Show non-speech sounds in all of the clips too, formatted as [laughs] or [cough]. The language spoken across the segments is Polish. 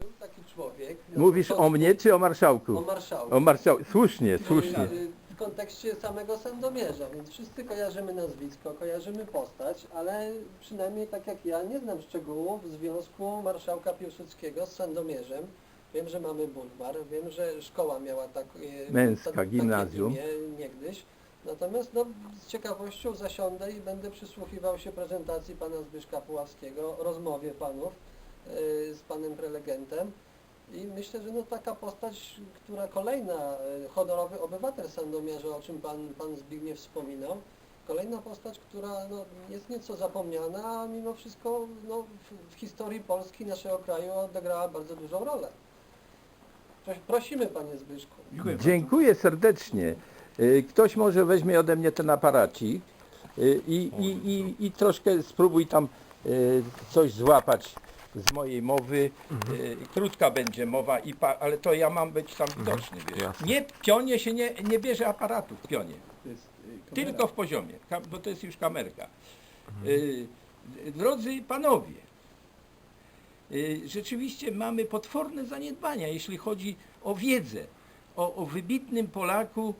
Był taki człowiek. Mówisz o mnie czy o marszałku? O marszałku. O marszałku. Słusznie, słusznie. Y, W kontekście samego Sandomierza, więc wszyscy kojarzymy nazwisko, kojarzymy postać, ale przynajmniej tak jak ja nie znam szczegółów związku marszałka Piłsudskiego z Sandomierzem. Wiem, że mamy bulwar, wiem, że szkoła miała tak, y, Męska, ta- takie gimnazjum. imię niegdyś. Natomiast no, z ciekawością zasiądę i będę przysłuchiwał się prezentacji pana Zbyszka Puławskiego, rozmowie panów z panem prelegentem. I myślę, że no taka postać, która kolejna, y, honorowy obywatel Sandomierza, o czym pan, pan Zbigniew wspominał, kolejna postać, która no, jest nieco zapomniana, a mimo wszystko no, w, w historii Polski, naszego kraju odegrała bardzo dużą rolę. Prosimy panie Zbyszku. Dziękuję Dziękuję serdecznie. Y, Ktoś może weźmie ode mnie ten aparacik y, i, i, i, i troszkę spróbuj tam coś złapać z mojej mowy. Y, Krótka będzie mowa, i pa, ale to ja mam być tam widoczny. Wiesz. jasne. Nie, w pionie się nie, nie bierze aparatu w pionie. Y. Tylko w poziomie, bo to jest już kamerka. Y, Drodzy panowie, rzeczywiście mamy potworne zaniedbania, jeśli chodzi o wiedzę, o, o wybitnym Polaku,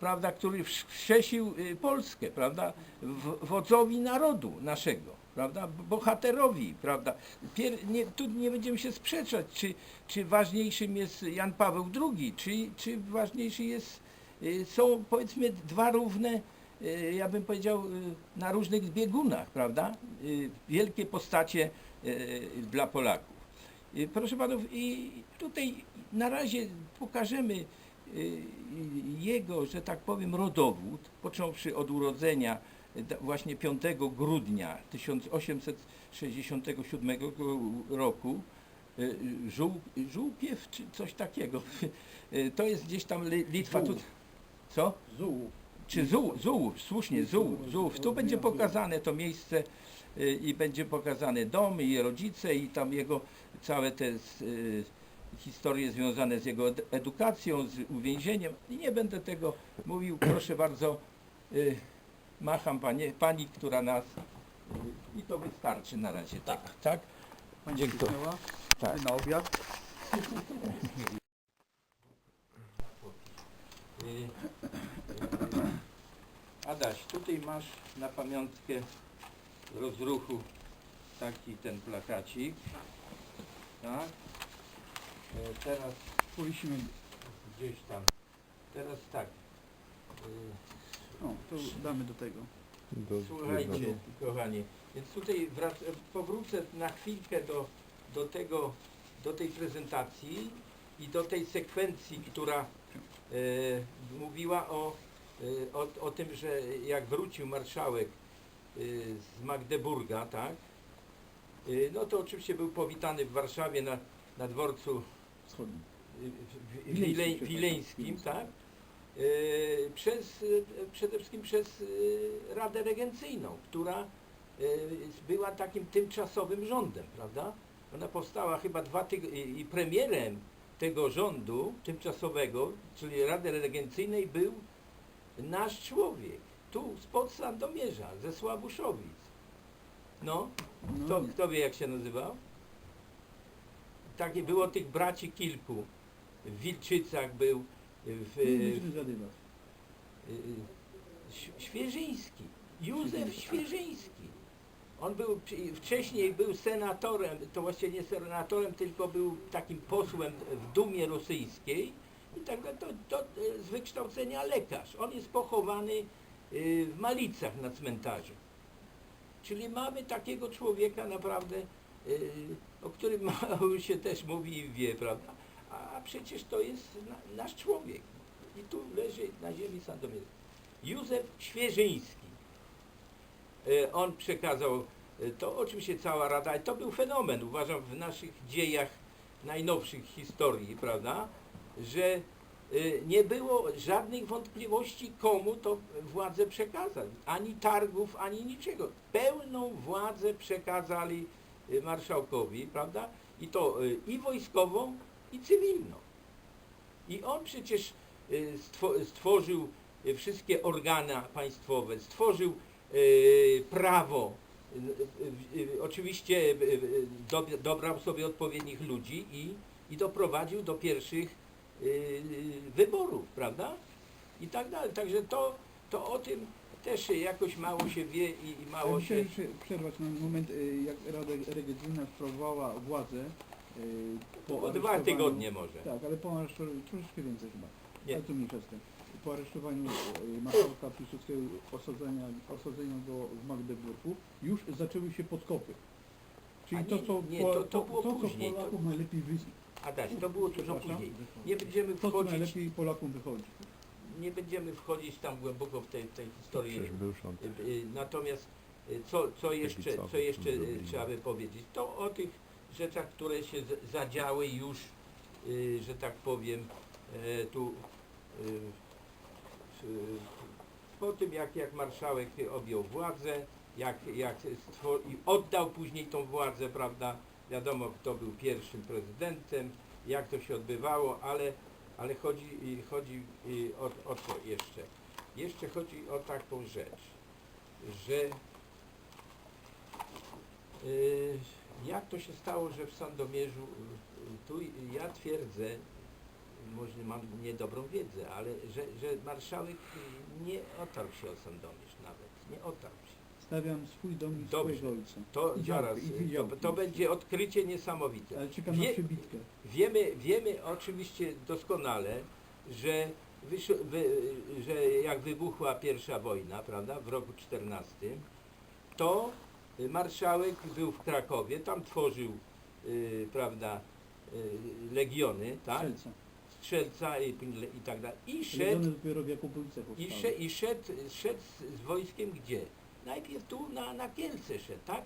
prawda, który wskrzesił Polskę, prawda, w, wodzowi narodu naszego, prawda, bohaterowi, prawda. Pier, nie, tu nie będziemy się sprzeczać, czy, czy ważniejszym jest Jan Paweł II, czy, czy ważniejszy jest, y, są powiedzmy dwa równe, y, ja bym powiedział, y, na różnych biegunach, prawda, wielkie postacie dla Polaków. Proszę panów, i tutaj na razie pokażemy jego, że tak powiem, rodowód, począwszy od urodzenia właśnie 5 grudnia 1867 roku, y, żół, żółkiew czy coś takiego. [laughs] Y, To jest gdzieś tam Li- Litwa. Tu, co? Zuł. Czy Zułów, Zułów, słusznie, Zułów, Zułów. Tu będzie pokazane to miejsce y, i będzie pokazane dom i rodzice i tam jego całe te y, historie związane z jego ed- edukacją, z uwięzieniem. I nie będę tego mówił, proszę bardzo, y, macham panie, pani, która nas i to wystarczy na razie, tak, tak? Pani Dziękuję. Tak. Na obiad. Y, [laughs] Adaś, tutaj masz na pamiątkę rozruchu taki ten plakacik. Tak? E, Teraz Powiesimy. gdzieś tam. Teraz tak. Y, O, to damy do tego. Słuchajcie, kochani, więc tutaj wrac- powrócę na chwilkę do, do tego, do tej prezentacji i do tej sekwencji, która e, mówiła o, e, o, o tym, że jak wrócił marszałek e, z Magdeburga, tak, e, no to oczywiście był powitany w Warszawie na, na dworcu Wschodni. y, w- w- Wileńskim. Wileńskim, tak? Y, Przez, y, przede wszystkim przez y, Radę Regencyjną, która była takim tymczasowym rządem, prawda? Ona powstała chyba dwa tygodnie i premierem tego rządu tymczasowego, czyli Rady Regencyjnej był nasz człowiek, tu spod Sandomierza, ze Słabuszowic. No, No, kto, kto wie jak się nazywał? Takie było tych braci kilku. W Wilczycach był, w, zgadywać. y, Ś- Świeżyński, Józef Świeżyński. On był wcześniej był senatorem, to właściwie nie senatorem, tylko był takim posłem w Dumie Rosyjskiej i tak to, to z wykształcenia lekarz. On jest pochowany w Malicach na cmentarzu. Czyli mamy takiego człowieka naprawdę, o którym mało [laughs] się też mówi i wie, prawda? A przecież to jest na, nasz człowiek. I tu leży na ziemi Sandomierza. Józef Świeżyński. E, On przekazał e, to, oczywiście cała Rada, i to był fenomen, uważam, w naszych dziejach najnowszych historii, prawda, że e, nie było żadnych wątpliwości, komu to władzę przekazać. Ani targów, ani niczego. Pełną władzę przekazali marszałkowi, prawda, i to i wojskową, i cywilną. I on przecież y, stwo- stworzył y, wszystkie organa państwowe, stworzył y, prawo, oczywiście dob- dobrał sobie odpowiednich ludzi i i doprowadził do pierwszych wyborów, prawda? I tak dalej. Także to, to o tym też jakoś mało się wie i, i mało Ale się... Przerwać na moment, jak Rada Regencyjna sprawowała władzę po Po dwa tygodnie może. Tak, ale po aresztowaniu, troszeczkę więcej chyba. Nie. Ale to mniejsza z tym. Po aresztowaniu y, marszałka Piłsudskiego, osadzenia, osadzenia go w Magdeburgu, już zaczęły się podkopy. Czyli A to, nie, co, nie, po- to- to było to, co później, to- Polaków najlepiej wy... Adaś, to było dużo Przepraszam. później. Nie będziemy To, co wchodzić, najlepiej Polakom wychodzi. nie będziemy wchodzić tam głęboko w tej, tej historii. Przecież był rząd. Y, y, Natomiast y, co, co jeszcze, Lewicowy, co jeszcze y, trzeba by powiedzieć, to o tych rzeczach, które się zadziały już, y, że tak powiem, e, tu y, po tym jak, jak marszałek objął władzę, jak, jak stwor- i oddał później tą władzę, prawda, wiadomo kto był pierwszym prezydentem, jak to się odbywało, ale, ale chodzi, chodzi o, o co jeszcze? Jeszcze chodzi o taką rzecz, że y, jak to się stało, że w Sandomierzu, y, tu ja twierdzę, może mam niedobrą wiedzę, ale że, że marszałek y, nie otarł się o Sandomierz nawet, nie otarł się. Stawiam swój dom i Dobrze. swojego ojca. To I zaraz, działki, i y, to, działki. to będzie odkrycie niesamowite. Ale czekam na Wie- przybitkę. Wiemy, wiemy oczywiście doskonale, że, wysz, wy, że jak wybuchła pierwsza wojna, prawda, w roku 14, to y, marszałek był w Krakowie, tam tworzył, y, prawda, y, legiony, tak, Strzelca. strzelca i, i tak dalej. I szedł, Legiony dopiero w i, powstały. sze, i szedł, szedł z, z wojskiem gdzie? Najpierw tu na, na Kielce szedł, tak?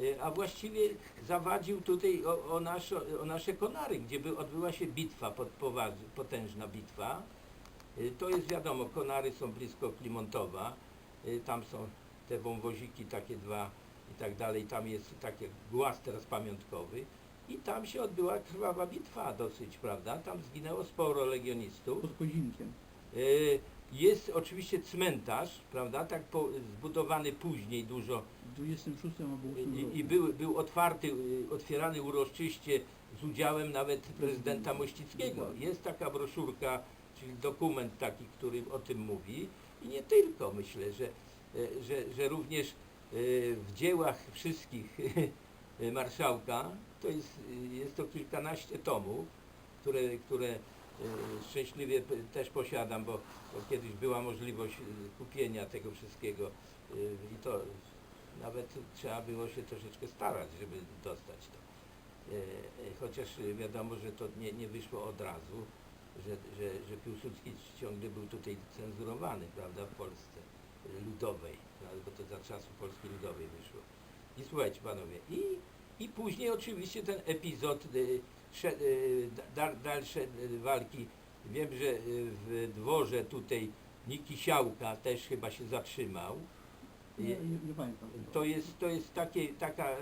Y, A właściwie zawadził tutaj o, o, nasze, o nasze Konary, gdzie by odbyła się bitwa, pod, poważ, potężna bitwa. Y, To jest wiadomo, Konary są blisko Klimontowa, y, tam są te wąwoziki takie dwa i tak dalej, tam jest taki głaz teraz pamiątkowy i tam się odbyła krwawa bitwa dosyć, prawda? Tam zginęło sporo legionistów. Pod Kozinkiem. Y, Jest oczywiście cmentarz, prawda, tak po, zbudowany później dużo W 26 albo 8 i, roku. i był, był otwarty, y, otwierany uroczyście z udziałem nawet prezydenta Mościckiego. Dokładnie. Jest taka broszurka, czyli dokument taki, który o tym mówi i nie tylko, myślę, że, e, że, że również e, w dziełach wszystkich [laughs] marszałka, to jest, y, jest to kilkanaście tomów, które, które e, szczęśliwie też posiadam, bo, bo kiedyś była możliwość e, kupienia tego wszystkiego i to nawet trzeba było się troszeczkę starać, żeby dostać to. Chociaż wiadomo, że to nie, nie wyszło od razu, że, że, że Piłsudski ciągle był tutaj cenzurowany, prawda, w Polsce ludowej, prawda, bo to za czasów Polski Ludowej wyszło. I słuchajcie panowie, i, i później oczywiście ten epizod, sze- e, da, dalsze e, walki, wiem, że e, w dworze tutaj Niki Siałka też chyba się zatrzymał. Nie, nie, nie pamiętam. To jest, to jest takie, taka, e,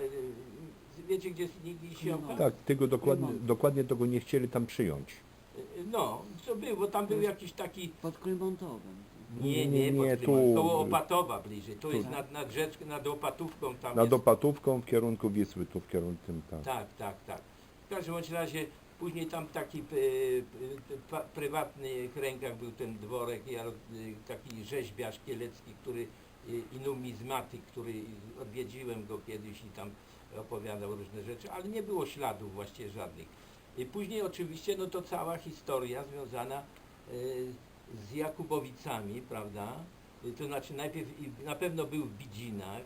wiecie gdzie jest Niki Siałka? Tak, tego dokładnie, dokładnie tego nie chcieli tam przyjąć. No, co było, bo tam był jakiś taki, Pod Klimontowem. Nie, Nie, nie, tu- koło Opatowa bliżej, to Tu. jest nad, nad rzeczką, nad Opatówką tam Nad jest. Opatówką w kierunku Wisły, tu w kierunku tym tam. Tak, tak, tak. W każdym bądź razie później tam taki e, e, pa, prywatnych rękach był ten dworek, ja, e, taki rzeźbiarz kielecki, który e, i numizmatyk, który odwiedziłem go kiedyś i tam opowiadał różne rzeczy, ale nie było śladów właściwie żadnych. I później oczywiście no to cała historia związana e, z Jakubowicami, prawda? To znaczy najpierw na pewno był w Bidzinach,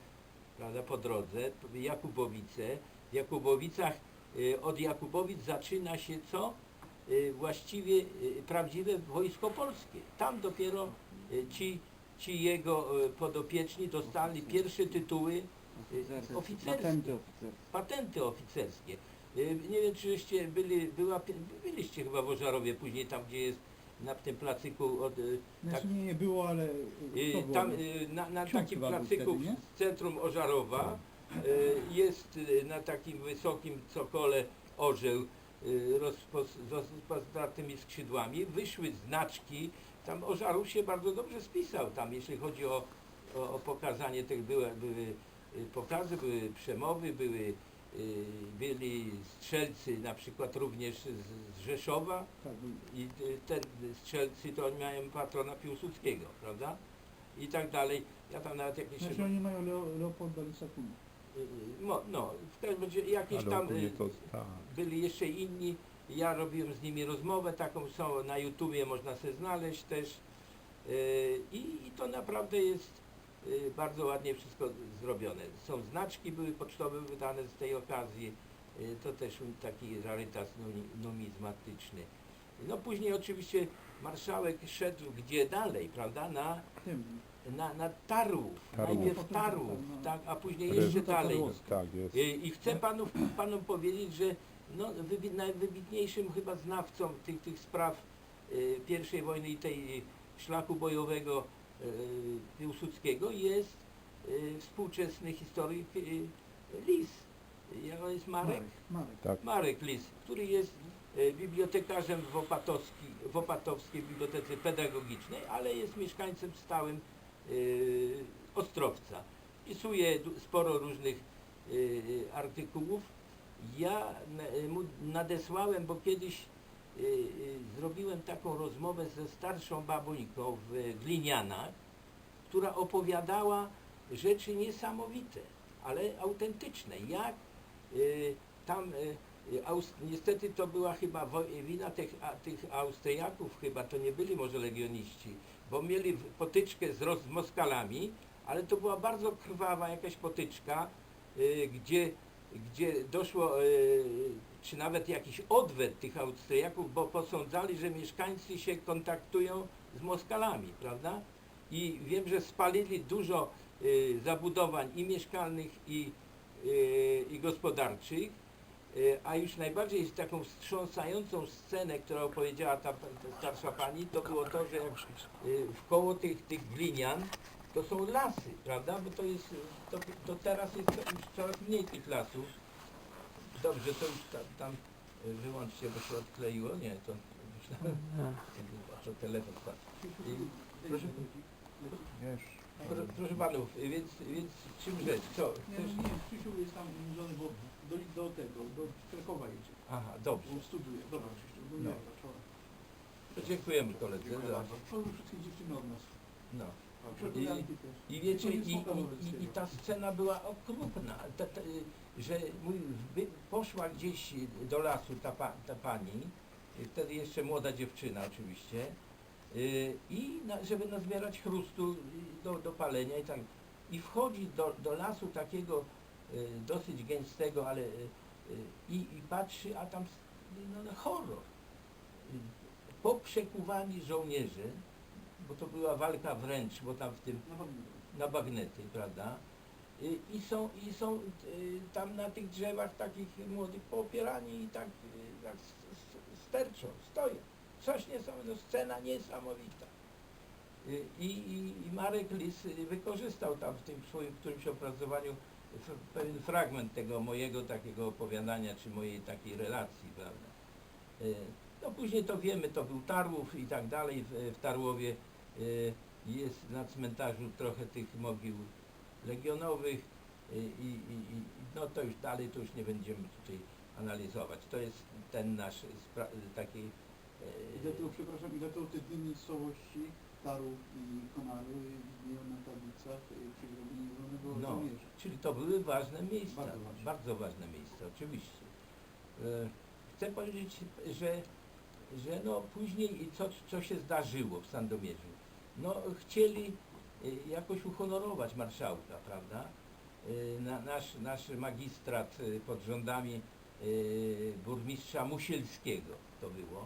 prawda, po drodze, Jakubowice. W Jakubowicach, y, od Jakubowic zaczyna się co? Y, Właściwie y, prawdziwe wojsko polskie. Tam dopiero ci, ci jego podopieczni dostali pierwsze tytuły oficerskie Patenty oficerskie. patenty oficerskie. Nie wiem, czy byli, była, byliście chyba w Ożarowie, później tam, gdzie jest na tym placyku od, y, Znaczy tak, nie, nie było, ale y, to było. tam y, na, na takim chyba był placyku wtedy, nie? w centrum Ożarowa y, jest y, na takim wysokim cokole orzeł y, rozpos- z rozpostartymi skrzydłami. Wyszły znaczki, tam Ożarów się bardzo dobrze spisał tam, jeśli chodzi o, o, o pokazanie tych, były, były y, pokazy, były przemowy, były y, byli strzelcy na przykład również z, z Rzeszowa Tak, i y, te strzelcy to oni mają patrona Piłsudskiego, prawda? I tak dalej. Ja tam nawet jakieś... Znaczy oni mają Leo, Leopolda Lisakuna. y, y, mo- no, w każdym razie jakieś Ale tam... y, to tak. byli jeszcze inni. Ja robiłem z nimi rozmowę, taką są na YouTubie, można sobie znaleźć też. I, I to naprawdę jest bardzo ładnie wszystko zrobione. Są znaczki, były pocztowe wydane z tej okazji. Yy, To też taki rarytas numi- numizmatyczny. No później oczywiście marszałek szedł gdzie dalej, prawda? Na, na, na Tarłów. Tarłów. Najpierw no. tak, a później jeszcze dalej. Tak jest. I, chcę panów, panom powiedzieć, że no, wybi, najwybitniejszym chyba znawcą tych, tych spraw y, I wojny i tej y, szlaku bojowego y, Piłsudskiego jest y, współczesny historyk y, Lis. Jak on jest Marek? Marek. Marek. Tak. Marek Lis, który jest y, bibliotekarzem w, Opatowski, w Opatowskiej Bibliotece Pedagogicznej, ale jest mieszkańcem stałym y, Ostrowca. Pisuje sporo różnych y, artykułów. Ja mu nadesłałem, bo kiedyś y, y, zrobiłem taką rozmowę ze starszą babuńką w Glinianach, która opowiadała rzeczy niesamowite, ale autentyczne. Jak y, tam, y, y, niestety to była chyba wina tych, tych Austriaków, chyba to nie byli może legioniści, bo mieli potyczkę z, Moskalami, ale to była bardzo krwawa jakaś potyczka, y, gdzie, gdzie doszło, y, czy nawet jakiś odwet tych Austriaków, bo posądzali, że mieszkańcy się kontaktują z Moskalami, prawda? I wiem, że spalili dużo y, zabudowań i mieszkalnych, i, y, i gospodarczych, a już najbardziej taką wstrząsającą scenę, którą opowiedziała ta, ta starsza pani, to było to, że w koło tych, tych glinian to są lasy, prawda? Bo to jest, to, to teraz jest już coraz mniej tych lasów. Dobrze, to już tam, tam y, wyłączcie, bo się odkleiło. Nie, to myślałem, że telefon spadł. I, proszę, Wiesz. proszę, proszę panów, więc, więc czym rzecz? Co? Nie, Chcesz? nie, Krzysiu jest tam umówiony, bo do, do tego, do Krakowa jedzie. Aha, dobrze. Bo studiuje. Dobra, Krzysiu, bo No. nie. To dziękujemy koledze za... Pozwól wszystkie dziewczyny od nas. No. Też. I wiecie, i, i, i, i ta scena była okrutna, ta, ta, że mój, poszła gdzieś do lasu ta, ta pani, wtedy jeszcze młoda dziewczyna oczywiście, y, i na, żeby nazbierać chrustu y, do, do palenia i tak. I wchodzi do, do lasu takiego y, dosyć gęstego, ale i, i patrzy, a tam no, no, horror. Poprzekuwani żołnierze, bo to była walka wręcz, bo tam w tym Na bagnety, prawda? I, i są, i są y, tam na tych drzewach takich młodych poopierani i tak, y, tak sterczą, stoją. Coś niesamowitego, scena niesamowita. Y, I, i, I Marek Lis wykorzystał tam w tym swoim którymś opracowaniu pewien fragment tego mojego takiego opowiadania, czy mojej takiej relacji, prawda? No później to wiemy, to był Tarłów i tak dalej, w, w Tarłowie jest na cmentarzu trochę tych mogił legionowych y, i, i, i no to już dalej to już nie będziemy tutaj analizować. To jest ten nasz taki I dlatego, przepraszam, i dlatego te dwie miejscowości, Tarów i Konary, istnieją na tablicach y, przy grobieniu Zielonego No, Żołnierza. czyli to były ważne miejsca, Bardzo ważne. bardzo ważne miejsca, oczywiście. E, Chcę powiedzieć, że, że no później i co, co się zdarzyło w Sandomierzu? No chcieli e, jakoś uhonorować marszałka, prawda? Na, nasz, nasz magistrat e, pod rządami burmistrza Musielskiego to było.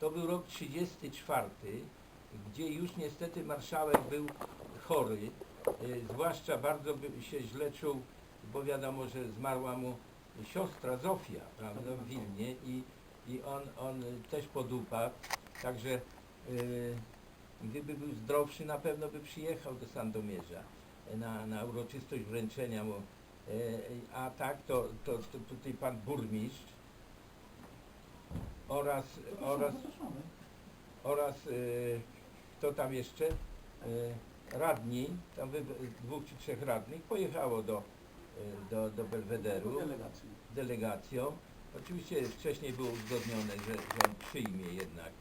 To był rok 34, gdzie już niestety marszałek był chory, zwłaszcza bardzo się źle czuł, bo wiadomo, że zmarła mu siostra Zofia, prawda, w Wilnie i, i on, on też podupadł, także e, gdyby był zdrowszy, na pewno by przyjechał do Sandomierza na, na uroczystość wręczenia mu, e, a tak to, to, to tutaj pan burmistrz oraz, Zapraszamy, oraz zapraszamy. oraz kto tam jeszcze, radni, tam dwóch czy trzech radnych pojechało do, do, do Belwederu Delegacji. delegacją. Oczywiście wcześniej było uzgodnione, że, on przyjmie jednak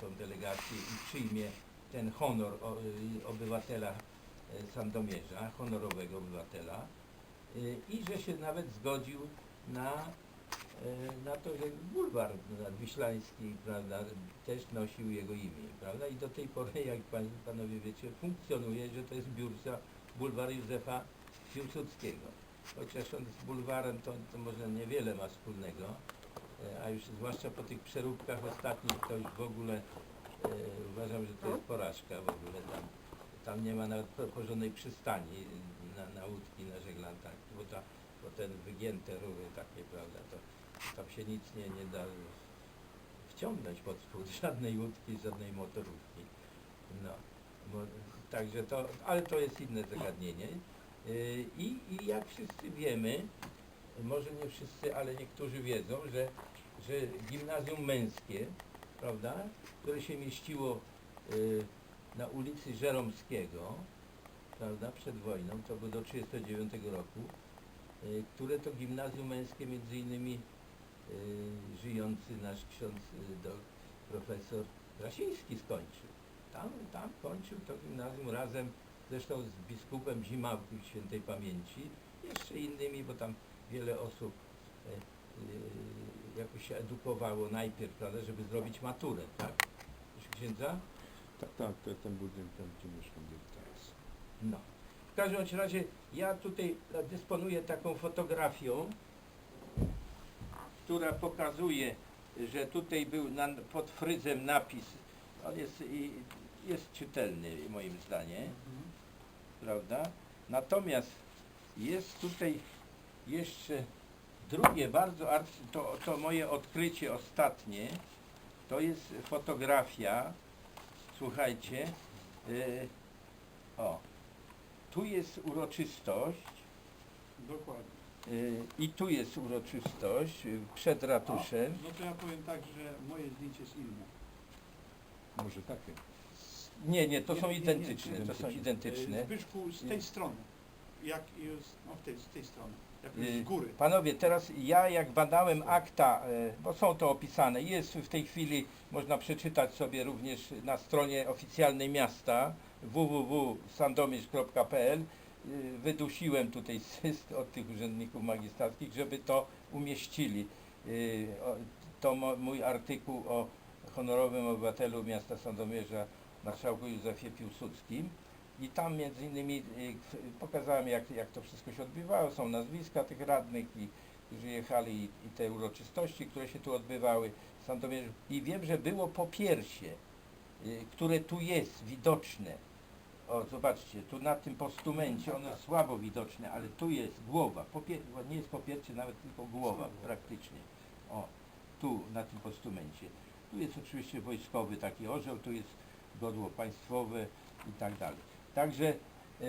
tą delegację i przyjmie ten honor y, obywatela y, Sandomierza, honorowego obywatela y, i że się nawet zgodził na, na to, że bulwar nadwiślański prawda, też nosił jego imię. Prawda? I do tej pory, jak pan, panowie wiecie, funkcjonuje, że to jest biurca bulwar Józefa Piłsudskiego chociaż on z bulwarem to, to może niewiele ma wspólnego, a już zwłaszcza po tych przeróbkach ostatnich to już w ogóle uważam, że to jest porażka w ogóle tam. Tam nie ma nawet po- porządnej przystani na, na łódki, na żeglantach, bo, ta, bo ten wygięte rury takie, prawda, to tam się nic nie, nie da wciągnąć pod spód [laughs] żadnej łódki, żadnej motorówki. No, bo, także to, ale to jest inne zagadnienie. Yy, I, I jak wszyscy wiemy, może nie wszyscy, ale niektórzy wiedzą, że, że gimnazjum męskie, prawda, które się mieściło yy, na ulicy Żeromskiego, prawda, przed wojną, to było do 1939 roku, yy, które to gimnazjum męskie między innymi yy, żyjący nasz ksiądz do, profesor Grasiński skończył. Tam, tam kończył to gimnazjum razem zresztą z biskupem Zimawki świętej pamięci, jeszcze innymi, bo tam wiele osób e, e, jakoś się edukowało najpierw, prawda, żeby zrobić maturę, tak? Proszę księdza? Tak, tak, to jest ten budynek, tam gdzie mieszkam teraz. No. W każdym bądź razie ja tutaj e, dysponuję taką fotografią, która pokazuje, że tutaj był na, pod fryzem napis, on jest, i, jest czytelny moim zdaniem, prawda? Natomiast jest tutaj jeszcze drugie bardzo, to, to moje odkrycie ostatnie, to jest fotografia, słuchajcie, y, o, tu jest uroczystość Dokładnie. y, i tu jest uroczystość y, przed ratuszem. No to ja powiem tak, że moje zdjęcie jest inne. Może takie. Nie, nie, to Nie, są nie, nie, identyczne, to są identyczne. identyczne. E, Zbyszku, z Nie. tej strony. Jak jest, no w tej, z tej strony. Jak Y, jest z góry. Panowie, teraz ja jak badałem akta, e, bo są to opisane, jest w tej chwili, można przeczytać sobie również na stronie oficjalnej miasta www.sandomierz.pl y, wydusiłem tutaj syst od tych urzędników magisterskich, żeby to umieścili. Y, o- To mo, mój artykuł o honorowym obywatelu miasta Sandomierza, marszałku Józefie Piłsudskim. I tam między innymi y, pokazałem jak, jak to wszystko się odbywało, są nazwiska tych radnych, i, którzy jechali i, i te uroczystości, które się tu odbywały. I wiem, że było popiersie, y, które tu jest widoczne. O, zobaczcie, tu na tym postumencie, ono jest słabo widoczne, ale tu jest głowa, Popier nie jest popiercie, nawet tylko głowa praktycznie. O, tu na tym postumencie. Tu jest oczywiście wojskowy taki orzeł, tu jest godło państwowe i tak dalej. Także e,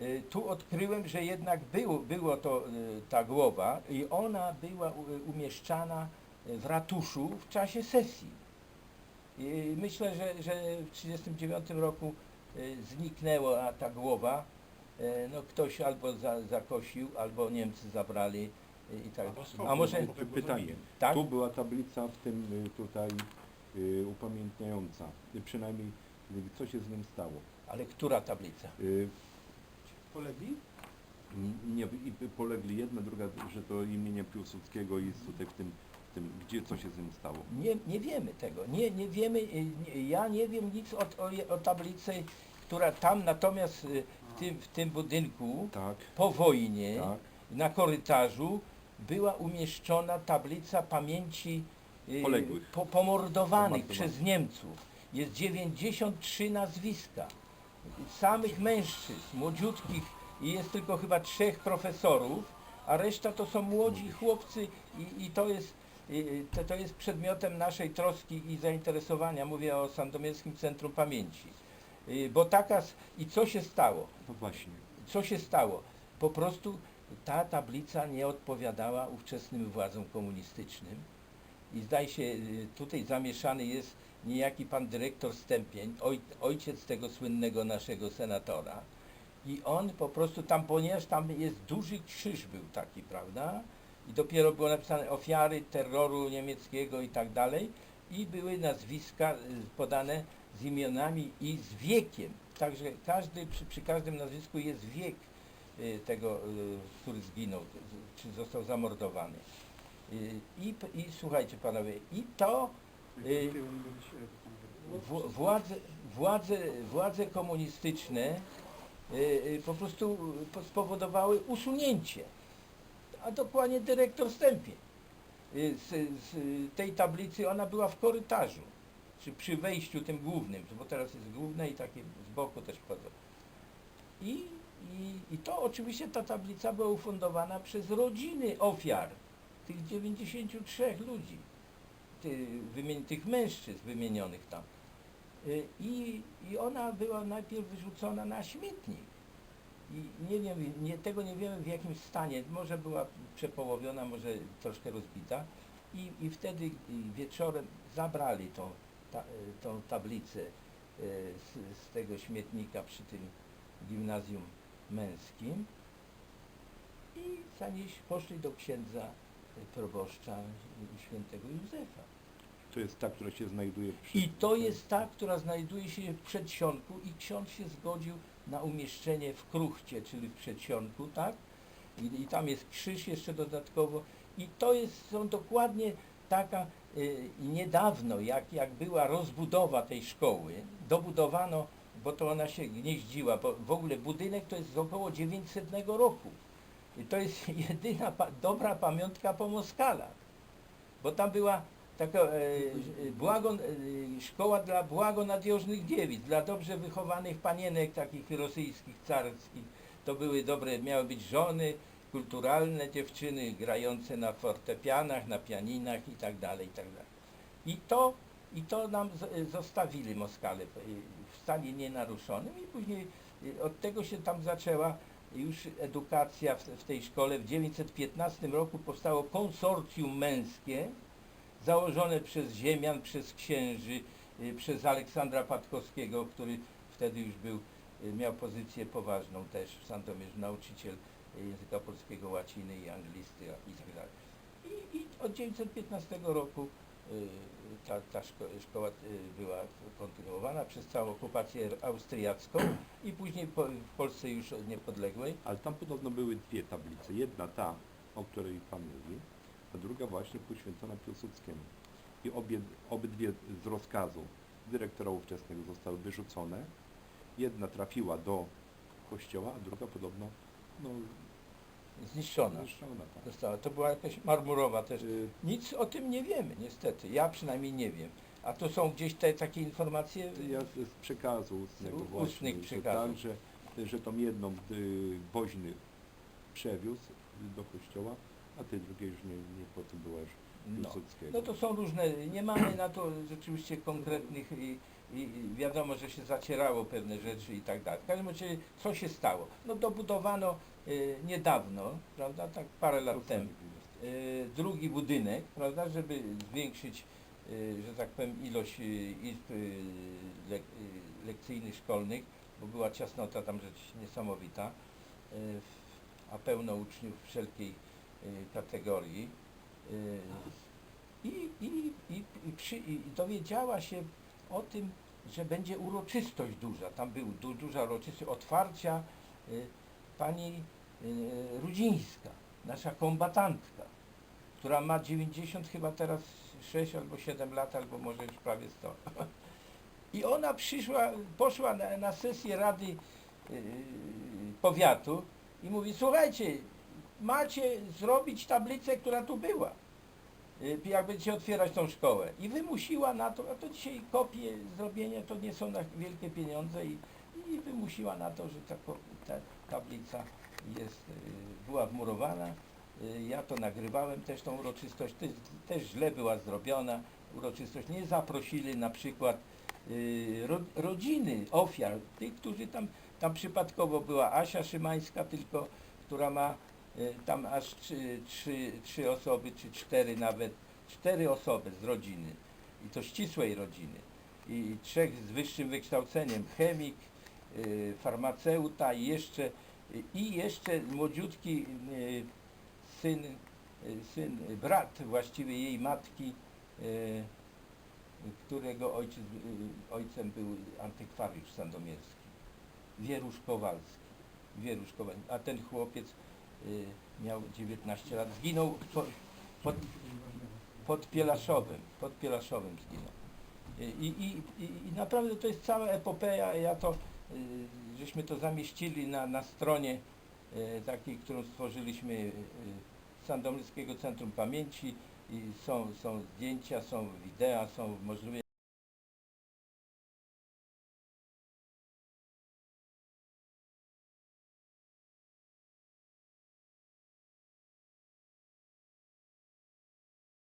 e, tu odkryłem, że jednak było, było to e, ta głowa i ona była umieszczana w ratuszu w czasie sesji. I myślę, że, że w 1939 roku zniknęła ta głowa. No ktoś albo za, zakosił, albo Niemcy zabrali i tak. A może Pytanie. tak? Tu była tablica w tym tutaj upamiętniająca. Przynajmniej co się z nim stało. Ale która tablica? Y, Polegli? n- Nie, i polegli jedna, druga, że to imienia Piłsudskiego jest tutaj w tym, w tym gdzie co się z nim stało. Nie, nie wiemy tego. Nie, nie wiemy, y, nie, ja nie wiem nic o, o, je- o tablicy, która tam natomiast y, w tym, w tym budynku Tak, po wojnie tak. na korytarzu była umieszczona tablica pamięci y, Poległych. po, pomordowanych Pomordowanych. przez Niemców. Jest 93 nazwiska samych mężczyzn, młodziutkich i jest tylko chyba trzech profesorów, a reszta to są młodzi chłopcy i, i to jest to, to jest przedmiotem naszej troski i zainteresowania. Mówię o Sandomierskim Centrum Pamięci. Y, Bo taka i co się stało? No właśnie. Co się stało? Po prostu ta tablica nie odpowiadała ówczesnym władzom komunistycznym i zdaje się, y, tutaj zamieszany jest niejaki pan dyrektor Stępień, oj, ojciec tego słynnego naszego senatora I on po prostu tam, ponieważ tam jest duży krzyż był taki, prawda? I dopiero było napisane ofiary terroru niemieckiego i tak dalej. I były nazwiska y, podane z imionami i z wiekiem. Także każdy, przy, przy każdym nazwisku jest wiek y, tego, y, który zginął, czy został zamordowany. I, I słuchajcie panowie, i to władze, władze, władze komunistyczne y, y, po prostu spowodowały usunięcie, a dokładnie dyrektor Stępień. Y, Z, z tej tablicy ona była w korytarzu, czy przy wejściu tym głównym, bo teraz jest główne i takie z boku też wchodzą. I, i, I to oczywiście ta tablica była ufundowana przez rodziny ofiar, tych 93 ludzi, tych mężczyzn wymienionych tam. Y, I, I ona była najpierw wyrzucona na śmietnik. I nie wiem, nie, tego nie wiemy w jakim stanie. Może była przepołowiona, może troszkę rozbita. I, i wtedy wieczorem zabrali tą, ta, y, tą tablicę y, z, z tego śmietnika przy tym gimnazjum męskim i zanieś poszli do księdza proboszcza świętego Józefa. To jest ta, która się znajduje przy... I to jest ta, która znajduje się w przedsionku i ksiądz się zgodził na umieszczenie w kruchcie, czyli w przedsionku, tak? I, i tam jest krzyż jeszcze dodatkowo. I to jest, są dokładnie taka, y, niedawno, jak, jak była rozbudowa tej szkoły, dobudowano, bo to ona się gnieździła, bo w ogóle budynek to jest z około 900 roku. I to jest [laughs] jedyna pa, dobra pamiątka po Moskalach, bo tam była taka e, e, błago, e, szkoła dla błagonadiożnych dziewic, dla dobrze wychowanych panienek takich rosyjskich, carskich. To były dobre, miały być żony, kulturalne dziewczyny, grające na fortepianach, na pianinach i tak dalej, i tak dalej. I to, i to nam z, zostawili Moskale e, w stanie nienaruszonym i później e, od tego się tam zaczęła już edukacja w, w tej szkole. W 1915 roku powstało konsorcjum męskie, założone przez ziemian, przez księży, y, przez Aleksandra Patkowskiego, który wtedy już był, y, miał pozycję poważną też w Sandomierzu, nauczyciel y, języka polskiego, łaciny i anglisty i tak dalej. I, i od 1915 roku ta, ta szko, szkoła była kontynuowana przez całą okupację austriacką i później po, w Polsce już niepodległej. Ale tam podobno były dwie tablice. Jedna ta, o której Pan mówi, a druga właśnie poświęcona Piłsudskiemu. I obie, obydwie z rozkazu dyrektora ówczesnego zostały wyrzucone. Jedna trafiła do kościoła, a druga podobno no, Zniszczona zniszczona. Tak. została. To była jakaś marmurowa też. Y, Nic o tym nie wiemy, niestety. Ja przynajmniej nie wiem. A to są gdzieś te takie informacje. Ja z przekazu ustnego U- właśnie, ustnych że przekazów. tak, że, że tą jedną y, woźny przewiózł do kościoła, a tej drugiej już nie, nie po tym była już No. Piłsudskiego. no to są różne, nie mamy na to rzeczywiście konkretnych i, i, i wiadomo, że się zacierało pewne rzeczy i tak dalej. W każdym razie, co się stało? No dobudowano y, niedawno, prawda, tak parę lat temu, y, drugi budynek, prawda, żeby zwiększyć, y, że tak powiem, ilość y, izb y, y, lekcyjnych, szkolnych, bo była ciasnota tam rzecz niesamowita, y, a pełno uczniów wszelkiej kategorii. Y, I, i, i, i, przy, I dowiedziała się o tym, że będzie uroczystość duża. Tam był du, duża uroczystość otwarcia y, pani y, Rudzińska, nasza kombatantka, która ma 90 chyba teraz 6 albo 7 lat, albo może już prawie 100. I ona przyszła, poszła na, na sesję Rady y, Powiatu i mówi, słuchajcie, macie zrobić tablicę, która tu była y, jak będziecie otwierać tą szkołę. I wymusiła na to, a to dzisiaj kopie zrobienie to nie są na wielkie pieniądze i, i wymusiła na to, że ta, ta tablica jest, y, była wmurowana. Y, Ja to nagrywałem też tą uroczystość, też, też źle była zrobiona uroczystość. Nie zaprosili na przykład ro, rodziny ofiar, tych, którzy tam, tam przypadkowo była Asia Szymańska tylko, która ma tam aż trzy, trzy, trzy osoby, czy cztery nawet, cztery osoby z rodziny i to ścisłej rodziny i trzech z wyższym wykształceniem, chemik, y, farmaceuta i jeszcze, i jeszcze młodziutki y, syn, y, syn, brat właściwie jej matki, y, którego ojciec, y, ojcem był antykwariusz sandomierski, Wierusz Kowalski. Wierusz Kowalski. A ten chłopiec y, miał 19 lat, zginął po, pod, pod pod Pielaszowem zginął. I, i, i, I naprawdę to jest cała epopeja, ja to, y, żeśmy to zamieścili na, na stronie y, takiej, którą stworzyliśmy y, Sandomierskiego Centrum Pamięci i są, są zdjęcia, są wideo, są możliwe